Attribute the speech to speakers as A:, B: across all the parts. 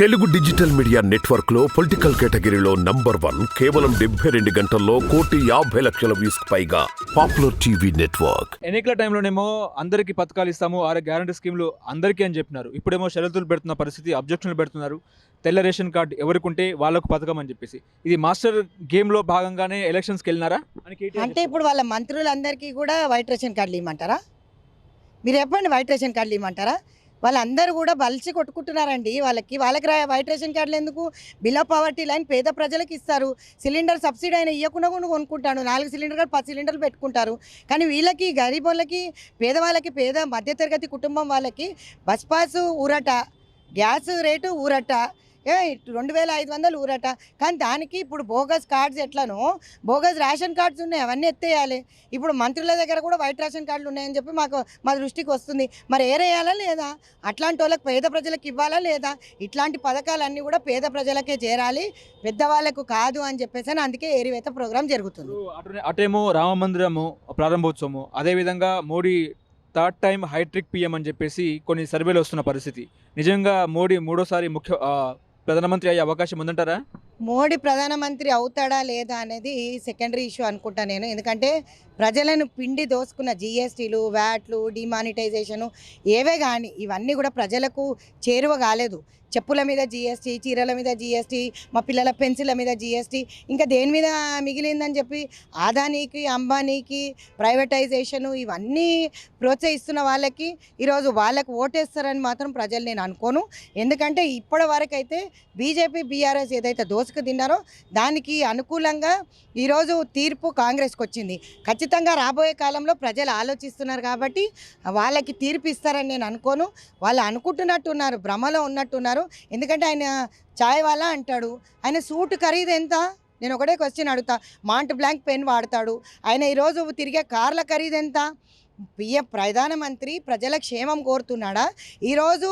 A: Telugu digital media నెట్వర్క్లో political కేటగిరీలో number one కేవలం డెబ్బై రెండు గంటల్లో కోటి యాభై లక్షల వ్యూస్ పైగా పాపులర్ టీవీ నెట్వర్క్.
B: ఎన్నికల టైంలోనేమో అందరికీ పథకాలు ఇస్తాము ఆరు గ్యారంటీ స్కీమ్లు అందరికీ అని చెప్పినారు. ఇప్పుడేమో షరతులు పెడుతున్న పరిస్థితి అబ్జెక్షన్లు పెడుతున్నారు. తెల్ల రేషన్ కార్డు ఎవరికి ఉంటే వాళ్ళకు పథకం అని చెప్పేసి. ఇది మాస్టర్ గేమ్లో భాగంగానే ఎలక్షన్స్కి వెళ్ళినారా?
C: అంటే ఇప్పుడు వాళ్ళ మంత్రులందరికీ కూడా వైట్ రేషన్ కార్డులు ఇవ్వమంటారా? మీరు చెప్పండి వైట్ రేషన్ కార్డులు ఇవ్వమంటారా? వాళ్ళందరూ కూడా బలిచి కొట్టుకుంటున్నారండి. వాళ్ళకి వాళ్ళకి రా వైట్ రేషన్ కార్డులు ఎందుకు? బిలో పవర్టీ లైన్ పేద ప్రజలకు ఇస్తారు. సిలిండర్ సబ్సిడీ అయినా ఇవ్వకుండా కూడా కొనుక్కుంటాడు నాలుగు సిలిండర్ కాదు పది సిలిండర్లు పెట్టుకుంటారు. కానీ వీళ్ళకి గరీబ్ వాళ్ళకి పేదవాళ్ళకి పేద మధ్యతరగతి కుటుంబం వాళ్ళకి బస్ పాస్ ఊరట గ్యాస్ రేటు ఊరట ఏ రెండు వేల ఐదు వందలు ఊరట. కానీ దానికి ఇప్పుడు బోగస్ కార్డ్స్ ఎట్లనో బోగస్ రేషన్ కార్డ్స్ ఉన్నాయి అవన్నీ ఎత్తేయాలి. ఇప్పుడు మంత్రుల దగ్గర కూడా వైట్ రేషన్ కార్డులు ఉన్నాయని చెప్పి మాకు మా దృష్టికి వస్తుంది. మరి ఏరేయాలా లేదా? అట్లాంటి వాళ్ళకి పేద ప్రజలకు ఇవ్వాలా లేదా? ఇట్లాంటి పథకాలన్నీ కూడా పేద ప్రజలకే చేరాలి. పెద్దవాళ్ళకు కాదు అని చెప్పేసి అని అందుకే ఏరివేత ప్రోగ్రాం జరుగుతుంది.
B: అటు అటేమో రామ మందిరము ప్రారంభోత్సవము. అదేవిధంగా Modi third time hattrick PM అని చెప్పేసి కొన్ని సర్వేలు వస్తున్న పరిస్థితి. నిజంగా మోడీ మూడోసారి ముఖ్య ప్రధానమంత్రి అయ్యే అవకాశం ఉందంటారా?
C: మోడీ ప్రధానమంత్రి అవుతాడా లేదా అనేది సెకండరీ ఇష్యూ అనుకుంటా నేను. ఎందుకంటే ప్రజలను పిండి దోసుకున్న జిఎస్టీలు వ్యాట్లు డిమానిటైజేషను ఏవే కానీ ఇవన్నీ కూడా ప్రజలకు చేరువ కాలేదు. చెప్పుల మీద జిఎస్టీ చీరల మీద జిఎస్టీ మా పిల్లల పెన్సిళ్ళ మీద జిఎస్టీ ఇంకా దేని మీద మిగిలిందని చెప్పి ఆదానీకి అంబానీకి ప్రైవేటైజేషను ఇవన్నీ ప్రోత్సహిస్తున్న వాళ్ళకి ఈరోజు వాళ్ళకు ఓటేస్తారని మాత్రం ప్రజలు నేను అనుకోను. ఎందుకంటే ఇప్పటి వరకు అయితే బీజేపీ బీఆర్ఎస్ ఏదైతే దోసుకు తిన్నారో దానికి అనుకూలంగా ఈరోజు తీర్పు కాంగ్రెస్కి వచ్చింది. ఖచ్చితంగా రాబోయే కాలంలో ప్రజలు ఆలోచిస్తున్నారు కాబట్టి వాళ్ళకి తీర్పు ఇస్తారని నేను అనుకోను. వాళ్ళు అనుకుంటున్నట్టున్నారు భ్రమలో ఉన్నట్టున్నారు. ఎందుకంటే ఆయన చాయ్ వాళ్ళ అంటాడు. ఆయన సూట్ ఖరీదు ఎంత? నేను ఒకటే క్వశ్చన్ అడుగుతా. మాంట్ బ్లాంక్ పెన్ వాడతాడు. ఆయన ఈరోజు తిరిగే కార్ల ఖరీదు ఎంత? పిఎం ప్రధానమంత్రి ప్రజల క్షేమం కోరుతున్నాడా? ఈరోజు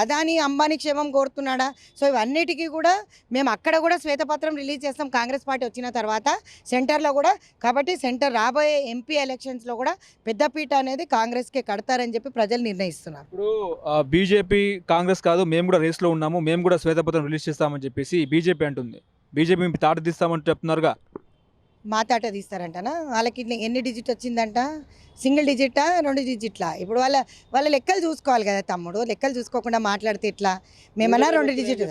C: అదాని అంబానీ క్షేమం కోరుతున్నాడా? సో ఇవన్నిటికీ కూడా మేము అక్కడ కూడా శ్వేతపత్రం రిలీజ్ చేస్తాం. కాంగ్రెస్ పార్టీ వచ్చిన తర్వాత సెంటర్లో కూడా. కాబట్టి సెంటర్ రాబోయే ఎంపీ ఎలక్షన్స్లో కూడా పెద్దపీట అనేది కాంగ్రెస్కే కడతారని చెప్పి ప్రజలు నిర్ణయిస్తున్నారు.
B: ఇప్పుడు బీజేపీ కాంగ్రెస్ కాదు. మేము కూడా రేస్లో ఉన్నాము. మేము కూడా శ్వేతపత్రం రిలీజ్ చేస్తామని చెప్పేసి బీజేపీ అంటుంది. బీజేపీ తాట తీస్తామని చెప్తున్నారుగా.
C: మా తాట తీస్తారంటనా? వాళ్ళకి ఎన్ని డిజిట్ వచ్చిందంట? సింగిల్ డిజిటా రెండు డిజిట్లా? ఇప్పుడు వాళ్ళ వాళ్ళ లెక్కలు చూసుకోవాలి కదా తమ్ముడు. లెక్కలు చూసుకోకుండా మాట్లాడితే ఎట్లా? మేమన్నా రెండు డిజిట్?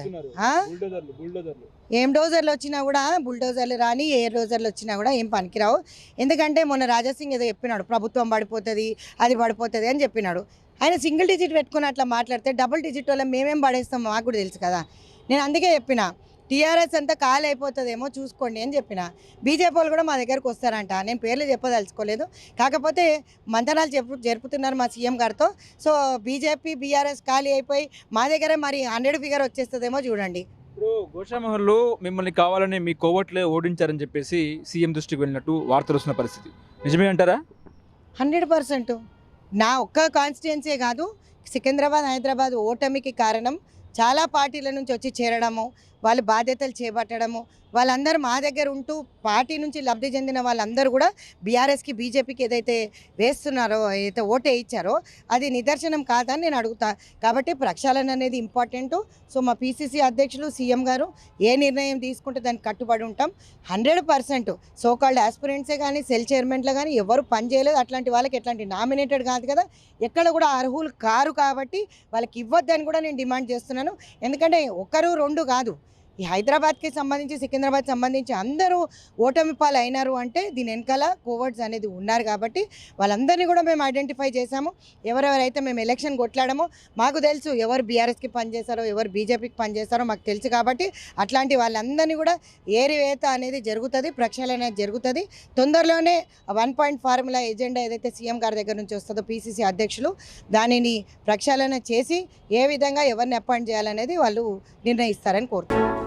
C: ఏం డోజర్లు వచ్చినా కూడా బుల్డోజర్లు రాని ఏ డోజర్లు వచ్చినా కూడా ఏం పనికిరావు. ఎందుకంటే మొన్న రాజాసింగ్ ఏదో చెప్పినాడు ప్రభుత్వం పడిపోతుంది అది పడిపోతుంది అని చెప్పినాడు. ఆయన సింగిల్ డిజిట్ పెట్టుకుని అట్లా మాట్లాడితే డబుల్ డిజిట్ వల్ల మేమేం పడేస్తాం మాకు కూడా తెలుసు కదా. నేను అందుకే చెప్పిన టీఆర్ఎస్ అంతా ఖాళీ అయిపోతుందేమో చూసుకోండి అని చెప్పిన. బీజేపీ వాళ్ళు కూడా మా దగ్గరకు వస్తారంట. నేను పేర్లు చెప్పదలుచుకోలేదు. కాకపోతే మంతనాలు చెప్పు జరుపుతున్నారు మా సీఎం గారితో. సో బీజేపీ బీఆర్ఎస్ ఖాళీ అయిపోయి మా దగ్గర మరి హండ్రెడ్ ఫిగర్ వచ్చేస్తుందేమో చూడండి.
B: ఇప్పుడు గోషామహల్లో మిమ్మల్ని కావాలని మీ కోవట్లే ఓడించారని చెప్పేసి సీఎం దృష్టికి వెళ్ళినట్టు వార్తలు వస్తున్న పరిస్థితి. నిజమే అంటారా?
C: Hundred percent. నా ఒక్క కాన్స్టిట్యున్సీ కాదు సికింద్రాబాద్ హైదరాబాద్ ఓటమికి కారణం చాలా పార్టీల నుంచి వచ్చి చేరడము వాళ్ళు బాధ్యతలు చేపట్టడము వాళ్ళందరూ మా దగ్గర ఉంటూ పార్టీ నుంచి లబ్ధి చెందిన వాళ్ళందరూ కూడా బీఆర్ఎస్కి బీజేపీకి ఏదైతే వేస్తున్నారో ఏదైతే ఓటే ఇచ్చారో అది నిదర్శనం కాదని నేను అడుగుతా. కాబట్టి ప్రక్షాళన అనేది ఇంపార్టెంట్. సో మా పీసీసీ అధ్యక్షులు సీఎం గారు ఏ నిర్ణయం తీసుకుంటే దానికి కట్టుబడి ఉంటాం. హండ్రెడ్ పర్సెంట్ సోకాల్డ్ ఆస్పిరెంట్సే కానీ సెల్ చైర్మన్లో కానీ ఎవరు పని చేయలేదు. అట్లాంటి వాళ్ళకి ఎట్లాంటి నామినేటెడ్ కాదు కదా. ఎక్కడ కూడా అర్హులు కారు కాబట్టి వాళ్ళకి ఇవ్వద్దని కూడా నేను డిమాండ్ చేస్తున్నాను. ఎందుకంటే ఒకరు రెండు కాదు. ఈ హైదరాబాద్కి సంబంధించి సికింద్రాబాద్ సంబంధించి అందరూ ఓటమి పాలు అయినారు అంటే దీని వెనకాల కోవర్డ్స్ అనేది ఉన్నారు కాబట్టి వాళ్ళందరినీ కూడా మేము ఐడెంటిఫై చేశాము. ఎవరెవరైతే మేము ఎలక్షన్ కొట్లాడమో మాకు తెలుసు ఎవరు బీఆర్ఎస్కి పనిచేస్తారో ఎవరు బీజేపీకి పనిచేస్తారో మాకు తెలుసు కాబట్టి అట్లాంటి వాళ్ళందరినీ కూడా ఏరివేత అనేది జరుగుతుంది ప్రక్షాళన అనేది జరుగుతుంది. తొందరలోనే వన్ పాయింట్ ఫార్ములా ఎజెండా ఏదైతే సీఎం గారి దగ్గర నుంచి వస్తుందో పీసీసీ అధ్యక్షులు దానిని ప్రక్షాళన చేసి ఏ విధంగా ఎవరిని అపాయింట్ చేయాలనేది వాళ్ళు నిర్ణయిస్తారని కోరుతున్నారు